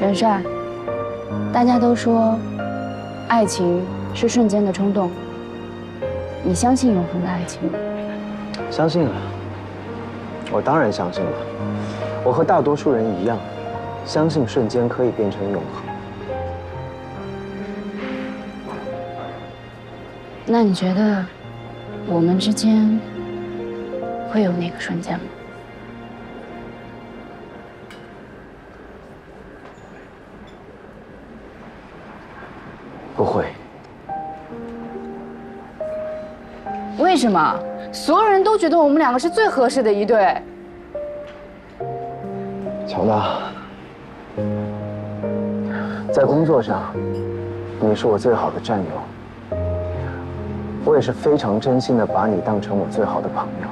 元帅，大家都说，爱情是瞬间的冲动。你相信永恒的爱情吗？相信啊，我当然相信了。我和大多数人一样，相信瞬间可以变成永恒。那你觉得，我们之间会有那个瞬间吗？不会，为什么？所有人都觉得我们两个是最合适的一对。乔娜，在工作上，你是我最好的战友，我也是非常真心的把你当成我最好的朋友。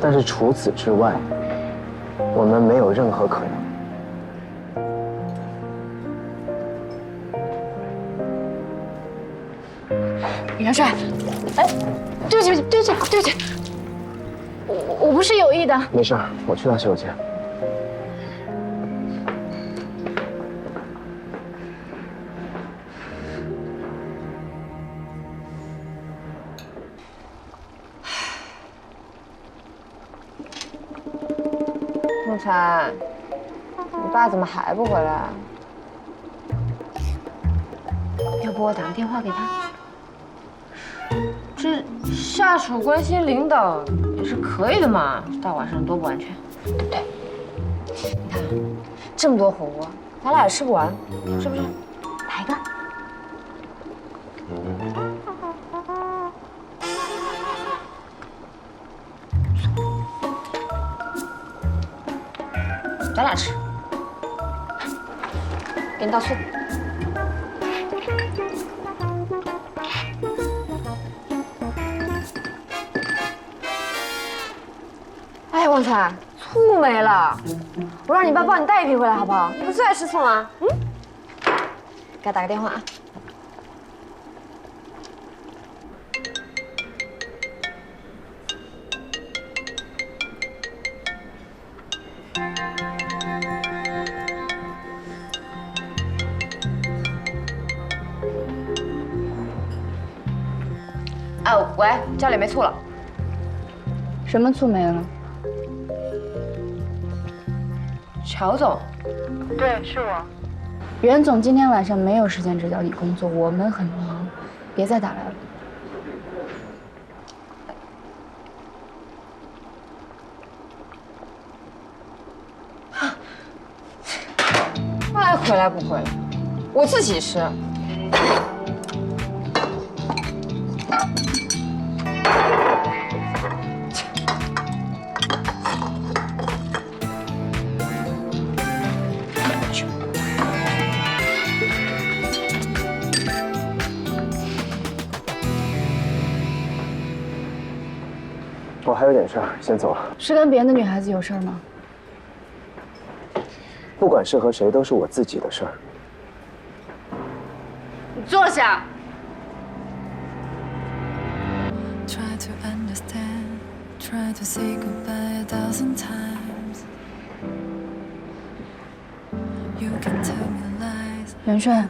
但是除此之外，我们没有任何可能。元帅，哎，对不起，对不起，对不起，我我不是有意的。没事，我去趟洗手间。沐尘，你爸怎么还不回来啊？要不我打个电话给他？这下属关心领导也是可以的嘛，大晚上多不安全，对不对？你看，这么多火锅，咱俩也吃不完，是不是？来一个。咱俩吃，给你倒醋。哎，旺财，醋没了，我让你爸帮你带一瓶回来，好不好？你不最爱吃醋吗？嗯，给他打个电话啊。哎，喂，家里没醋了。什么醋没了？乔总，对，是我。袁总今天晚上没有时间指导你工作，我们很忙，别再打来了。爱回来不回来，我自己吃。我还有点事儿，先走了。是跟别的女孩子有事儿吗？不管是和谁，都是我自己的事儿。你坐下。元帅，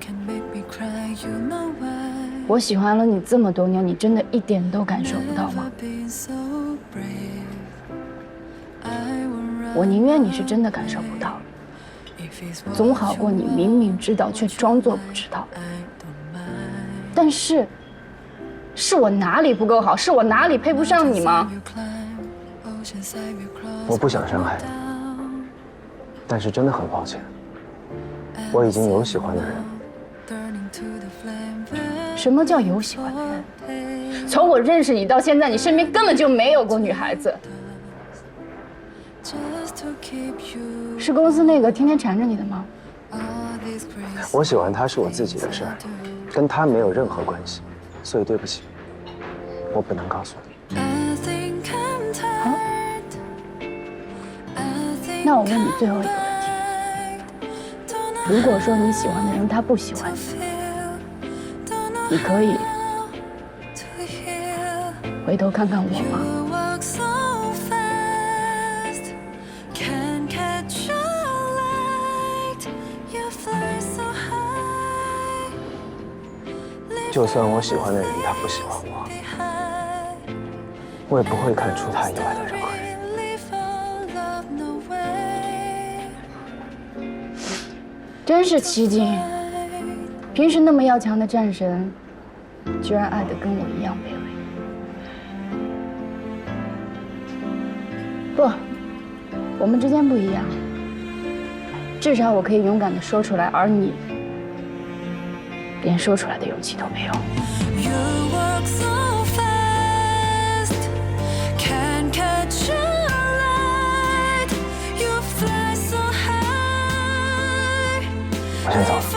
我喜欢了你这么多年，你真的一点都感受不到吗？我宁愿你是真的感受不到，总好过你明明知道却装作不知道。但是是我哪里不够好？是我哪里配不上你吗？我不想伤害你，但是真的很抱歉。我已经有喜欢的人。什么叫有喜欢的人？从我认识你到现在，你身边根本就没有过女孩子。是公司那个天天缠着你的吗我喜欢他是我自己的事儿，跟他没有任何关系，所以对不起，我不能告诉你。Think 那我问你最后一个问题如果说你喜欢的人他不喜欢你你可以.回头看看我吗？就算我喜欢的人他不喜欢我，我也不会看出他以外的任何人。真是奇迹，平时那么要强的战神，居然爱的跟我一样卑微。不，我们之间不一样。至少我可以勇敢的说出来，而你连说出来的勇气都没有。我先走了。